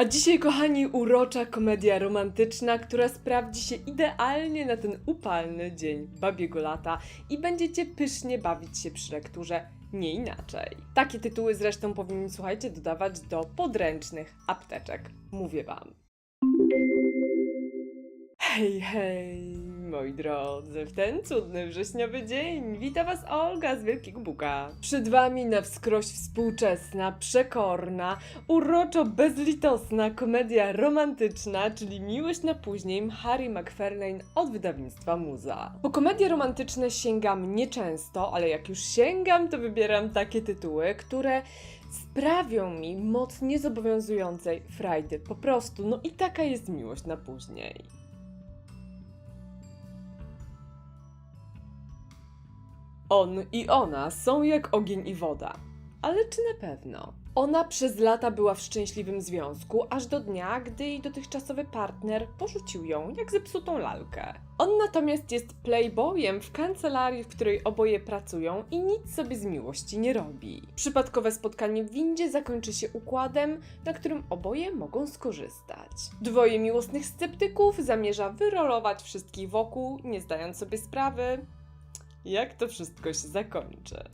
A dzisiaj, kochani, urocza komedia romantyczna, która sprawdzi się idealnie na ten upalny dzień babiego lata i będziecie pysznie bawić się przy lekturze. Nie inaczej. Takie tytuły zresztą powinni, słuchajcie, dodawać do podręcznych apteczek. Mówię wam. Hej, hej, moi drodzy, w ten cudny wrześniowy dzień wita Was Olga z Wielkiego Buka. Przed Wami na wskroś współczesna, przekorna, uroczo bezlitosna komedia romantyczna, czyli Miłość na później Harry McFarlane od wydawnictwa Muza. Po komedie romantyczne sięgam nieczęsto, ale jak już sięgam, to wybieram takie tytuły, które sprawią mi moc niezobowiązującej frajdy. Po prostu, no i taka jest miłość na później. On i ona są jak ogień i woda. Ale czy na pewno? Ona przez lata była w szczęśliwym związku, aż do dnia, gdy jej dotychczasowy partner porzucił ją jak zepsutą lalkę. On natomiast jest playboyem w kancelarii, w której oboje pracują i nic sobie z miłości nie robi. Przypadkowe spotkanie w windzie zakończy się układem, na którym oboje mogą skorzystać. Dwoje miłosnych sceptyków zamierza wyrolować wszystkich wokół, nie zdając sobie sprawy, jak to wszystko się zakończy.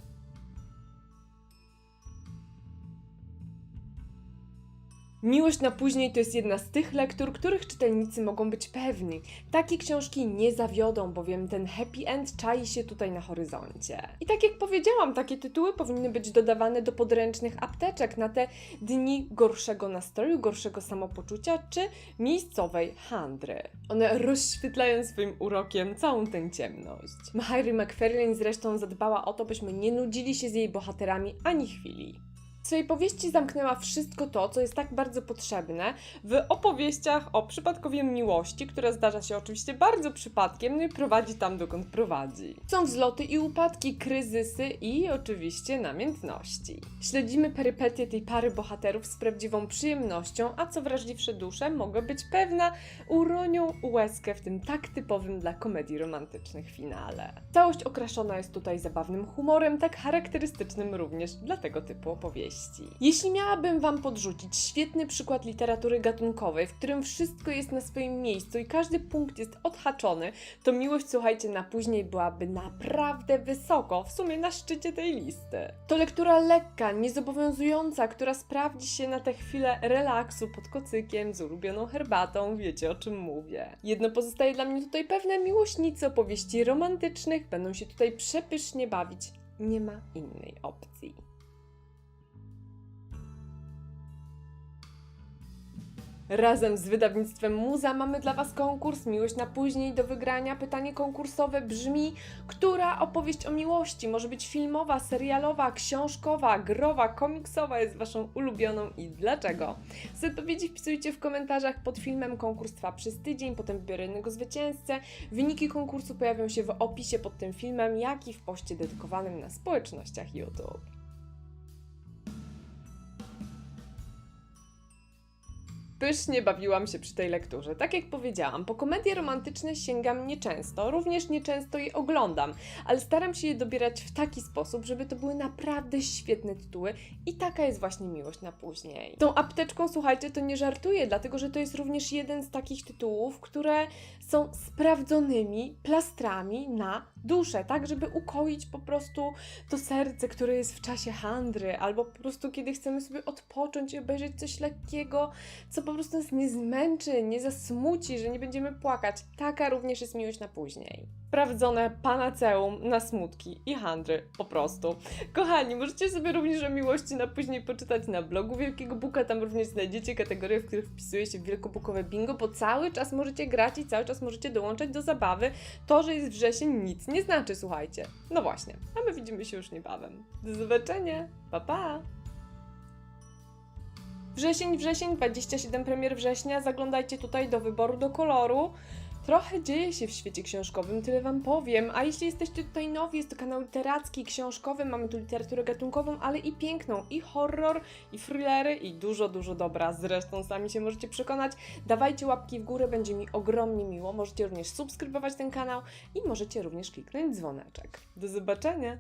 Miłość na później to jest jedna z tych lektur, których czytelnicy mogą być pewni. Takie książki nie zawiodą, bowiem ten happy end czai się tutaj na horyzoncie. I tak jak powiedziałam, takie tytuły powinny być dodawane do podręcznych apteczek na te dni gorszego nastroju, gorszego samopoczucia czy miejscowej handry. One rozświetlają swoim urokiem całą tę ciemność. Harry McFarlane zresztą zadbała o to, byśmy nie nudzili się z jej bohaterami ani chwili. W swojej powieści zamknęła wszystko to, co jest tak bardzo potrzebne w opowieściach o przypadkowym miłości, która zdarza się oczywiście bardzo przypadkiem, no i prowadzi tam, dokąd prowadzi. Są wzloty i upadki, kryzysy i oczywiście namiętności. Śledzimy perypetie tej pary bohaterów z prawdziwą przyjemnością, a co wrażliwsze dusze, mogę być pewna, uronią łezkę w tym tak typowym dla komedii romantycznych finale. Całość okraszona jest tutaj zabawnym humorem, tak charakterystycznym również dla tego typu opowieści. Jeśli miałabym Wam podrzucić świetny przykład literatury gatunkowej, w którym wszystko jest na swoim miejscu i każdy punkt jest odhaczony, to miłość, słuchajcie, na później byłaby naprawdę wysoko, w sumie na szczycie tej listy. To lektura lekka, niezobowiązująca, która sprawdzi się na tę chwilę relaksu pod kocykiem, z ulubioną herbatą, wiecie o czym mówię. Jedno pozostaje dla mnie tutaj pewne, miłośnicy opowieści romantycznych będą się tutaj przepysznie bawić. Nie ma innej opcji. Razem z wydawnictwem Muza mamy dla Was konkurs Miłość na później do wygrania. Pytanie konkursowe brzmi: która opowieść o miłości może być filmowa, serialowa, książkowa, growa, komiksowa jest Waszą ulubioną i dlaczego? Z odpowiedzi wpisujcie w komentarzach pod filmem. Konkurs trwa przez tydzień, potem wybiorę jednego zwycięzcę. Wyniki konkursu pojawią się w opisie pod tym filmem, jak i w poście dedykowanym na społecznościach YouTube. Pysznie bawiłam się przy tej lekturze. Tak jak powiedziałam, po komedie romantyczne sięgam nieczęsto, również nieczęsto je oglądam, ale staram się je dobierać w taki sposób, żeby to były naprawdę świetne tytuły i taka jest właśnie miłość na później. Tą apteczką, słuchajcie, to nie żartuję, dlatego że to jest również jeden z takich tytułów, które są sprawdzonymi plastrami na duszę, tak żeby ukoić po prostu to serce, które jest w czasie handry, albo po prostu kiedy chcemy sobie odpocząć i obejrzeć coś lekkiego, co po prostu nas nie zmęczy, nie zasmuci, że nie będziemy płakać. Taka również jest miłość na później. Sprawdzone panaceum na smutki i handry, po prostu. Kochani, możecie sobie również o miłości na później poczytać na blogu Wielkiego Buka, tam również znajdziecie kategorie, w których wpisuje się wielkobukowe bingo, bo cały czas możecie grać i cały czas możecie dołączać do zabawy. To, że jest wrzesień nic nie znaczy, słuchajcie. No właśnie, a my widzimy się już niebawem. Do zobaczenia, pa pa! Wrzesień, wrzesień, 27 premier września. Zaglądajcie tutaj do wyboru, do koloru. Trochę dzieje się w świecie książkowym, tyle Wam powiem. A jeśli jesteście tutaj nowi, jest to kanał literacki, książkowy, mamy tu literaturę gatunkową, ale i piękną, i horror, i thrillery, i dużo, dużo dobra. Zresztą sami się możecie przekonać. Dawajcie łapki w górę, będzie mi ogromnie miło. Możecie również subskrybować ten kanał i możecie również kliknąć dzwoneczek. Do zobaczenia!